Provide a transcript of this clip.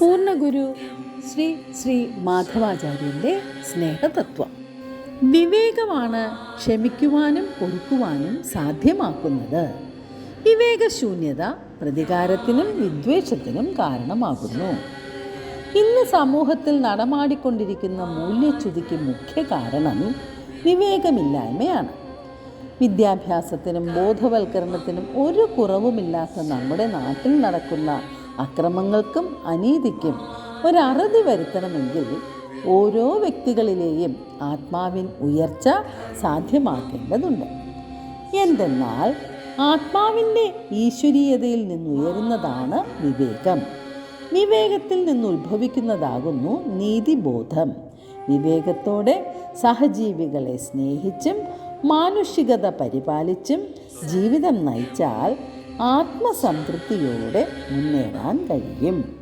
പൂർണഗുരു. ശ്രീ ശ്രീ മാധവാചാര്യന്റെ സ്നേഹതത്വം. വിവേകമാണ് ക്ഷമിക്കുവാനും പൊറുക്കുവാനും സാധ്യമാക്കുന്നത്. വിവേകശൂന്യത പ്രതികാരത്തിനും വിദ്വേഷത്തിനും കാരണമാകുന്നു. ഇന്ന് സമൂഹത്തിൽ നടമാടിക്കൊണ്ടിരിക്കുന്ന മൂല്യച്യുതിക്ക് മുഖ്യ കാരണം വിവേകമില്ലായ്മയാണ്. വിദ്യാഭ്യാസത്തിനും ബോധവൽക്കരണത്തിനും ഒരു കുറവുമില്ലാത്ത നമ്മുടെ നാട്ടിൽ നടക്കുന്ന അക്രമങ്ങൾക്കും അനീതിക്കും ഒരറുതി വരുത്തണമെങ്കിൽ ഓരോ വ്യക്തികളിലെയും ആത്മാവിൻ ഉയർച്ച സാധ്യമാക്കേണ്ടതുണ്ട്. എന്തെന്നാൽ ആത്മാവിന്റെ ഈശ്വരീയതയിൽ നിന്നുയരുന്നതാണ് വിവേകം. വിവേകത്തിൽ നിന്ന് ഉത്ഭവിക്കുന്നതാകുന്നു നീതിബോധം. വിവേകത്തോടെ സഹജീവികളെ സ്നേഹിച്ചും മാനുഷികത പരിപാലിച്ചും ജീവിതം നയിച്ചാൽ ആത്മസംതൃപ്തിയോടെ മുന്നേറാൻ കഴിയും.